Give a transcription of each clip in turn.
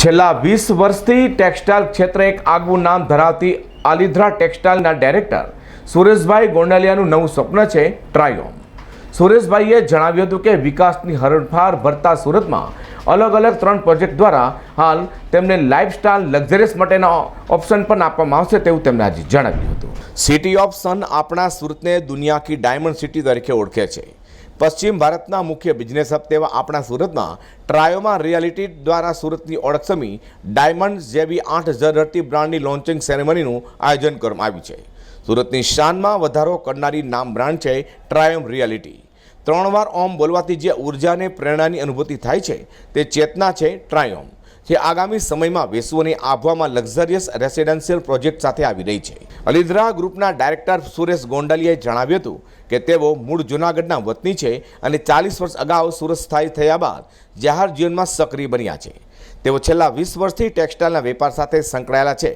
છેલ્લા વીસ વર્ષથી ટેક્સટાઇલ ક્ષેત્રે એક આગવું નામ ધરાવતી આલિધ્રા ટેક્સટાઇલના ડાયરેક્ટર સુરેશભાઈ ગોંડલિયાનું નવું સ્વપ્ન છે ટ્રાયોમ. સુરેશભાઈએ જણાવ્યું હતું કે વિકાસની હરણફાર ભરતા સુરતમાં અલગ અલગ ત્રણ પ્રોજેક્ટ દ્વારા હાલ તેમને લાઇફસ્ટાઇલ લક્ઝરીસ માટેના ઓપ્શન પણ આપવામાં આવશે તેવું તેમણે આજે જણાવ્યું હતું. સિટી ઓફ સન આપણા સુરતને દુનિયા કી ડાયમંડ સિટી તરીકે ઓળખે છે. પશ્ચિમ ભારતના મુખ્ય બિઝનેસ હબ તેવા આપણા સુરતમાં ટ્રાયોમા રિયાલિટી દ્વારા સુરતની ઓળખ સમી ડાયમંડ જેવી આઠ ઝરહટી બ્રાન્ડની લોન્ચિંગ સેરેમનીનું આયોજન કરવામાં આવ્યું છે. સુરતની શાનમાં વધારો કરનારી નામ બ્રાન્ડ છે ટ્રાયોમ રિયાલિટી ત્રણ વાર ઓમ બોલવાથી જે ઊર્જા અને પ્રેરણાની અનુભૂતિ થાય છે તે ચેતના છે ટ્રાયોમ જે આગામી સમયમાં વિશ્વની આભવામાં લક્ઝરિયસ રેસિડેન્શિયલ પ્રોજેક્ટ સાથે આવી રહી છે. અલિદ્રા ગ્રુપના ડાયરેક્ટર સુરેશ ગોંડલિયાએ જણાવ્યું હતું કે તેઓ મૂળ જૂનાગઢના વતની છે અને ચાલીસ વર્ષ અગાઉ સુરત સ્થાયી થયા બાદ જાહેર જીવનમાં સક્રિય બન્યા છે. તેઓ છેલ્લા વીસ વર્ષથી ટેક્સટાઇલના વેપાર સાથે સંકળાયેલા છે.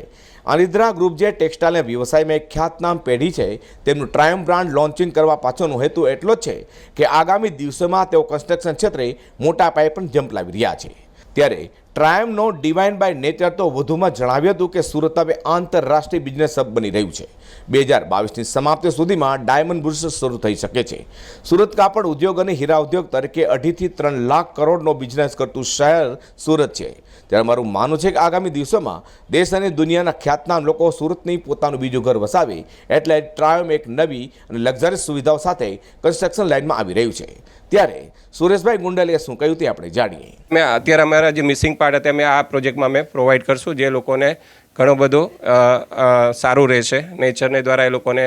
અનિદ્રા ગ્રુપ જે ટેક્સટાઇલના વ્યવસાયમાં એક ખ્યાતનામ પેઢી છે, તેમનું ટ્રાયમ બ્રાન્ડ લોન્ચિંગ કરવા પાછળનો હેતુ એટલો જ છે કે આગામી દિવસોમાં તેઓ કન્સ્ટ્રક્શન ક્ષેત્રે મોટા પાયે પણ જંપ લાવી રહ્યા છે. ત્યારે ટ્રાયમનો ડિવાઇન બાય નેચર તો વધુમાં જણાવ્યું હતું કે સુરત હવે આંતરરાષ્ટ્રીય બિઝનેસ હબ બની રહ્યું છે. બે હજાર બાવીસની સમાપ્તિ સુધીમાં ડાયમંડ બુર્સ શરૂ થઈ શકે છે. સુરત કાપડ ઉદ્યોગ અને હીરા ઉદ્યોગ તરીકે અઢીથી ત્રણ લાખ કરોડનો બિઝનેસ કરતું શહેર સુરત છે. ત્યારે મારું માનવું છે કે આગામી દિવસોમાં દેશ અને દુનિયાના ખ્યાતનામ લોકો સુરતની પોતાનું બીજું ઘર વસાવે એટલે ટ્રાયમ એક નવી અને લક્ઝરીસ સુવિધાઓ સાથે કન્સ્ટ્રક્શન લાઇનમાં આવી રહ્યું છે. ત્યારે સુરેશભાઈ ગુંડલીએ શું કહ્યું તે આપણે જાણીએ. અત્યારે અમારા જે મિસિંગ પાર્ટ હતા અમે આ પ્રોજેક્ટમાં અમે પ્રોવાઈડ કરશું જે લોકોને ઘણો બધો સારું રહેશે. નેચરને દ્વારા એ લોકોને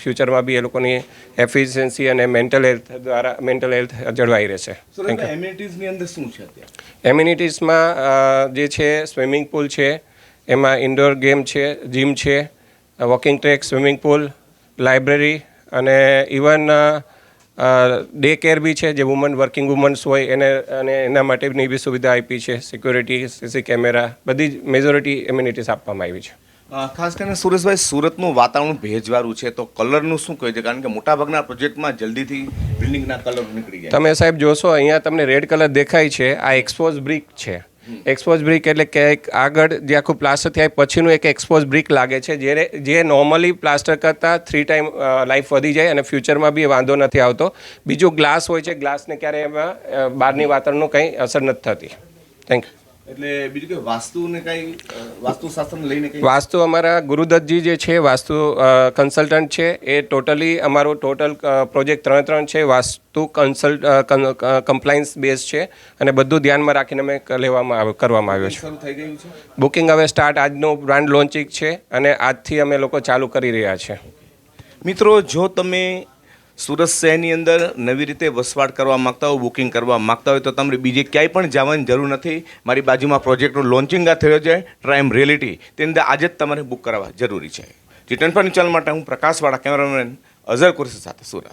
ફ્યુચરમાં બી એ લોકોની એફિશિયન્સી અને મેન્ટલ હેલ્થ દ્વારા મેન્ટલ હેલ્થ જળવાઈ રહેશે. એમ્યુનિટીઝની અંદર શું છે એમ્યુનિટીઝમાં જે છે સ્વિમિંગ પુલ છે એમાં ઇન્ડોર ગેમ છે જીમ છે walking track swimming pool library અને ઇવન ડે કેર બી છે જે વુમન વર્કિંગ વુમન્સ હોય એને અને એના માટેની બી સુવિધા આપી છે સિક્યોરિટી સીસી કેમેરા બધી જ મેજોરિટી એમ્યુનિટીઝ આપવામાં આવી છે. ખાસ કરીને સુરેશભાઈ સુરતનું વાતાવરણ ભેજવાળું છે તો કલરનું શું કહે છે? કારણ કે મોટાભાગના પ્રોજેક્ટમાં જલ્દીથી બિલ્ડિંગના કલર નીકળી જાય. તમે સાહેબ જોશો અહીંયા તમને રેડ કલર દેખાય છે આ એક્સપોઝ બ્રિક છે. એક્સપોઝ બ્રિક એટલે કે આગળ જે આખું પ્લાસ્ટર થાય, પછીનું એક એક્સપોઝ બ્રિક લાગે છે જે જે નોર્મલી પ્લાસ્ટર કરતાં થ્રી ટાઈમ લાઈફ વધી જાય અને ફ્યુચરમાં બી વાંધો નથી આવતો. બીજું ગ્લાસ હોય છે ગ્લાસને ક્યારેય એમાં બહારની વાતાવરણનું કંઈ અસર નથી થતી. થેન્ક યુ એટલે બીજું કે વાસ્તુને કઈ વાસ્તુશાસ્ત્રને લઈને કઈ? વાસ્તુ અમારા ગુરુદત્તજી જે છે વાસ્તુ કન્સલ્ટન્ટ છે એ ટોટલી અમારો ટોટલ પ્રોજેક્ટ ત્રણ ત્રણ છે વાસ્તુ કન્સલ્ટ કમ્પ્લાયન્સ બેઝ છે અને બધું ધ્યાનમાં રાખીને અમે લેવામાં આવ્યો કરવામાં આવ્યો છે. થઈ ગયું છે? બુકિંગ હવે સ્ટાર્ટ આજનું બ્રાન્ડ લોન્ચિંગ છે અને આજથી અમે લોકો ચાલુ કરી રહ્યા છે. મિત્રો જો તમે સુરત શહેરની અંદર નવી રીતે વસવાટ કરવા માગતા હો બુકિંગ કરવા માગતા હોય તો તમારે બીજે ક્યાંય પણ જવાની જરૂર નથી. મારી બાજુમાં પ્રોજેક્ટનું લોન્ચિંગ આ થયો છે ટ્રાઇમ રિયલિટી તેની અંદર આજે જ તમારે બુક કરાવવા જરૂરી છે. જી ફર્નિચર માટે હું પ્રકાશવાળા કેમેરામેન અઝર કુરશી સાથે સુરત.